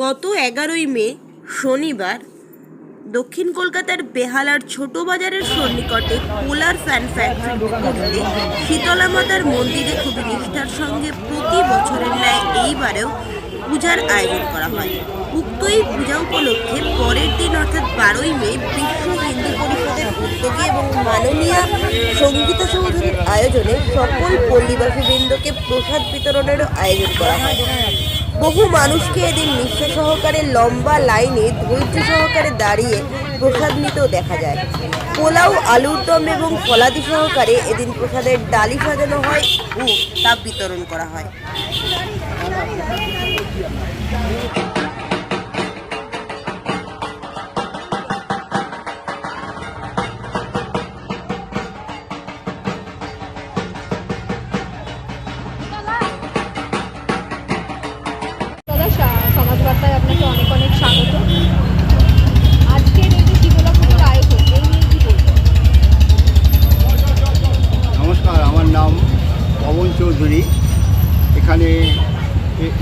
গত এগারোই মে, শনিবার, দক্ষিণ কলকাতার বেহালার ছোট বাজারের সন্নিকটে পোলার ফ্যান ফ্যাক্টরি শীতলা মাতার মন্দিরে খুবই নিষ্ঠার সঙ্গে প্রতি বছরের ন্যায় এইবারেও পূজার আয়োজন করা হয়। উক্ত এই পূজা উপলক্ষে পরের দিন অর্থাৎ বারোই মে বিশ্ব হিন্দু পরিষদের উদ্যোগে এবং মাননীয় সংগীত সৌধুরীর আয়োজনে সকল পল্লীবাসীবৃন্দকে প্রসাদ বিতরণেরও আয়োজন করা হয়। বহু মানুষকে এদিন নিঃশ্বাস সহকারে লম্বা লাইনে ধৈর্য সহকারে দাঁড়িয়ে প্রসাদ নিতেও দেখা যায়। পোলাও, আলুর দম এবং ফলাদি সহকারে এদিন প্রসাদের ডালি সাজানো হয় ও তা বিতরণ করা হয়।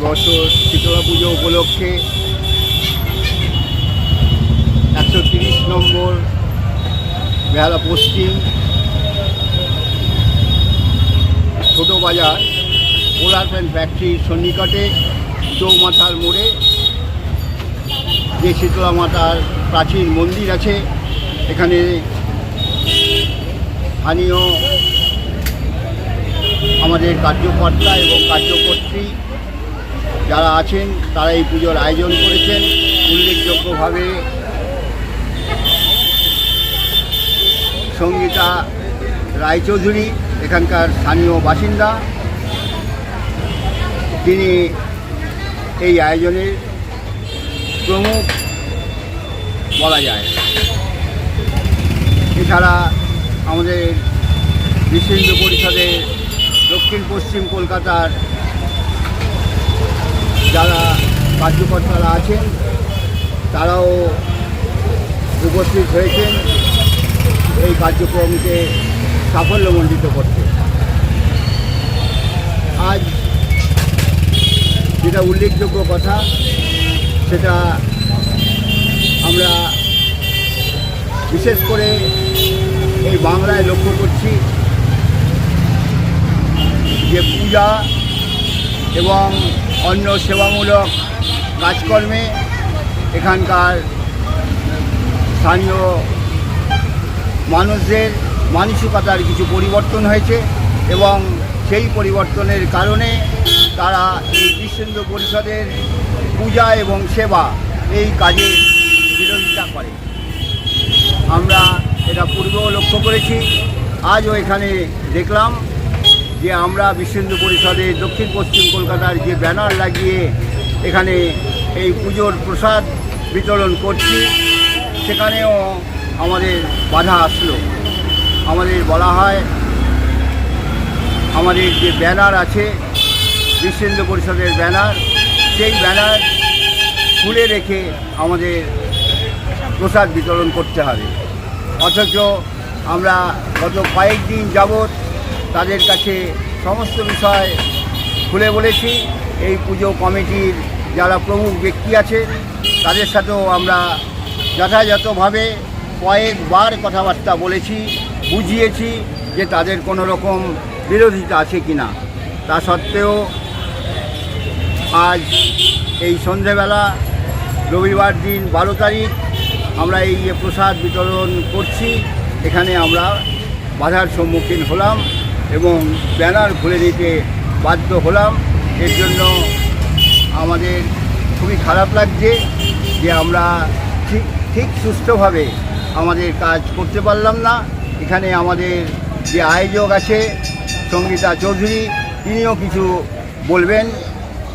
বছর শীতলা পুজো উপলক্ষে একশো তিরিশ নম্বর বেহালা পশ্চিম ছোট বাজার পোলার প্যান্ট ফ্যাক্টরির সন্নিকটে চৌমাথার মোড়ে যে শীতলা মাতার প্রাচীন মন্দির আছে, এখানে স্থানীয় আমাদের কার্যকর্তা এবং কার্যকর্ত্রী যারা আছেন, তারা এই পুজোর আয়োজন করেছেন। উল্লেখযোগ্যভাবে সঙ্গীতা রায়চৌধুরী, এখানকার স্থানীয় বাসিন্দা। তিনি এই আয়োজনের প্রমুখ বলা যায়। এছাড়া আমাদের বিশ্ব পরিষদের দক্ষিণ, পশ্চিম কলকাতার যারা কার্যকর্তারা আছেন, তারাও উপস্থিত হয়েছেন এই কার্যক্রমকে সাফল্যমণ্ডিত করতে। আজ যেটা উল্লেখযোগ্য কথা, সেটা আমরা বিশেষ করে এই বাংলায় লক্ষ্য করছি যে পূজা এবং অন্য সেবামূলক কাজকর্মে এখানকার স্থানীয় মানুষদের মানসিকতার কিছু পরিবর্তন হয়েছে এবং সেই পরিবর্তনের কারণে তারা এই কৃষ্ণেন্দ্র পরিষদের পূজা এবং সেবা এই কাজে বিরোধিতা করে। আমরা এটা পূর্বেও লক্ষ্য করেছি, আজও এখানে দেখলাম। যে আমরা বিশ্বহিন্দু পরিষদে দক্ষিণ পশ্চিম কলকাতার যে ব্যানার লাগিয়ে এখানে এই পুজোর প্রসাদ বিতরণ করছি, সেখানেও আমাদের বাধা আসলো। আমাদের বলা হয়, আমাদের যে ব্যানার আছে বিশ্বহিন্দু পরিষদের ব্যানার, সেই ব্যানার খুলে রেখে আমাদের প্রসাদ বিতরণ করতে হবে। অথচ আমরা গত কয়েকদিন যাবৎ তাদের কাছে সমস্ত বিষয় খুলে বলেছি। এই পুজো কমিটির যারা প্রমুখ ব্যক্তি আছে তাদের সাথেও আমরা যথাযথভাবে কয়েকবার কথাবার্তা বলেছি, বুঝিয়েছি যে তাদের কোনো রকম বিরোধিতা আছে কি না। তা সত্ত্বেও আজ এই সন্ধেবেলা, রবিবার দিন বারো তারিখ, আমরা এই যে প্রসাদ বিতরণ করছি, এখানে আমরা বাধার সম্মুখীন হলাম। এবং ব্যানার খুলে নিতে বাধ্য হলাম। এর জন্য আমাদের খুবই খারাপ লাগছে যে আমরা ঠিক ঠিক সুষ্ঠুভাবে আমাদের কাজ করতে পারলাম না। এখানে আমাদের যে আয়োজক আছে, সঙ্গীতা চৌধুরী, তিনিও কিছু বলবেন।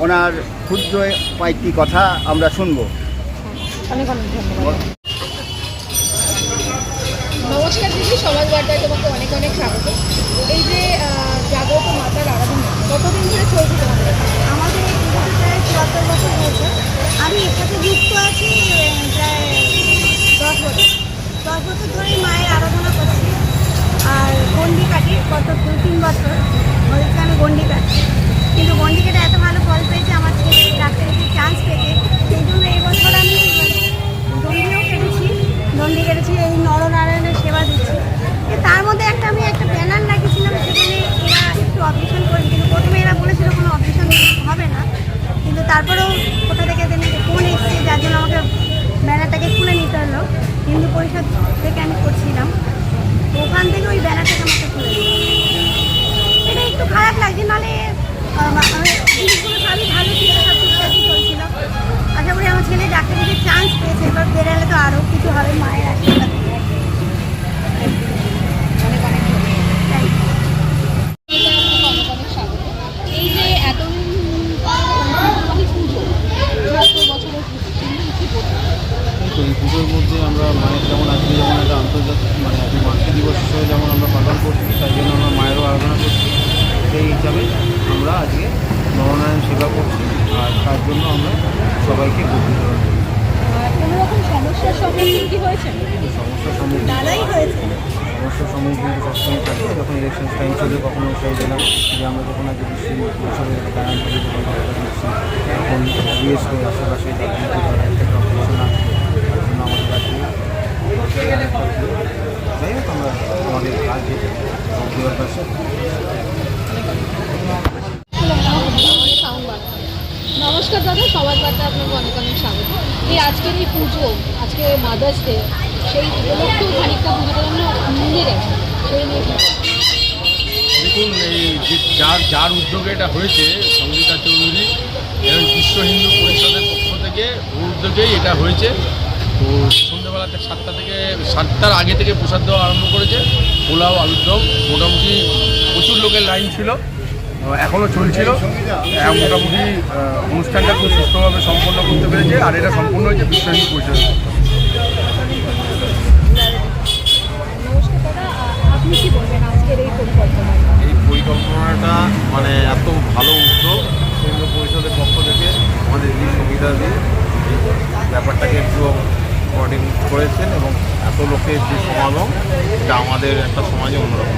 ওনার ক্ষুদ্র কয়েকটি কথা আমরা শুনব। অনেক অনেক ধন্যবাদ। নমস্কার দিদি সমাজ বার্তায় তোমাকে অনেক অনেক স্বাগত। এই যে জাগ্রত মাতার আরাধনা, কতদিন ধরে চলছে তোমাদের? আমাদের এই পুজোতে প্রায় চুয়াত্তর বছর হয়েছে। আমি এর সাথে যুক্ত আছি প্রায় দশ বছর। দশ বছর ধরেই মায়ের আরাধনা করছি। আর গন্ডি কাটি গত দু তিন বছর হয়েছে আমি গন্ডি কাটছি কিন্তু গন্ডি কেটে এত ভালো ফল পেয়েছে আমার ছেলে ডাক্তারিতে চান্স পেয়েছে সেই জন্য তারপরেও কোথা থেকে যেন ফোন এসছে যার জন্য আমাকে ব্যানারটাকে খুলে নিতে হলো হিন্দু পরিষদ থেকে আমি করছিলাম, তো ওখান থেকে ওই বেলা থেকে আমাকে খুলে এটা একটু খারাপ লাগছে, নাহলে আমি ভালো ছিল, সব আশা করি আমার ছেলে ডাক্তারিতে চান্স পেয়েছে, এবার বেরালে তো আরও কিছু হবে, মায়ের আশীর্বাদ অনেক অনেক Thank you. এটা আপনাকে অনেক অনেক স্বাগত এই যে এতদিন পর ঐতিহ্যবাহী পুজো চুয়াত্তর বছরের পুজো সেই নিয়ে কী বলবেন তো এই পুজোর মধ্যে আমরা মায়ের যেমন আজকে যেমন একটা আন্তর্জাতিক মানে আজকে মাতৃ দিবস হিসেবে যেমন আমরা পালন করছি তাই জন্য আমরা মায়েরও আরাধনা করছি সেই হিসাবে আমরা আজকে নরনারায়ণ সেবা করছি আর তার জন্য আমরা সবাইকে কোনো সমস্যার সম্মুখীন সবসময় থাকে যখন ইলেকশন টাইম চলে কখনো সেই দিলাম যে আমরা যখন আগে বিশ্ব করে তখন করে আশেপাশে একটা কম্পিটিশন তার জন্য আমাদের কাছে যাই হোক আমরা আমাদের কাজ দেওয়ার কাছে সাউন্ড বার্তা নমস্কার দাদা, সবার বার্তা আপনাকে অনেক অনেক স্বাগত। এই আজকের এই পুজো, আজকে মাদার্স ডে সেই উপলক্ষেও খানিকটা পুজোটা যেন গেছে। সেই নিয়ে দেখুন, এই যার যার উদ্যোগে এটা হয়েছে, সঙ্গীতা চৌধুরী, এবং বিশ্ব হিন্দু পরিষদের পক্ষ থেকে উদ্যোগেই এটা হয়েছে। তো সন্ধ্যেবেলাতে সাতটা থেকে, সাতটার আগে থেকে প্রসাদ দেওয়া আরম্ভ করেছে, পোলাও, আলুর দম। মোটামুটি প্রচুর লোকের লাইন ছিল। এখনও চলছিল। মোটামুটি অনুষ্ঠানটা খুব সুস্থভাবে সম্পন্ন করতে পেরেছে আর এটা সম্পূর্ণ হয়েছে বিশ্ব হিন্দু পরিষদের পক্ষ থেকে। নমস্কার দাদা আ- আপনি কি বলবেন আজকের এই পরিকল্পনাটা মানে এত ভালো উদ্যোগ কেন্দ্র পরিষদের পক্ষ থেকে আমাদের এই সুবিধা দিয়ে ব্যাপারটাকে একটু কোঅর্ডিনেট করেছেন এবং এত লোকের যে সমাগম এটা আমাদের একটা সমাজে অন্যরকম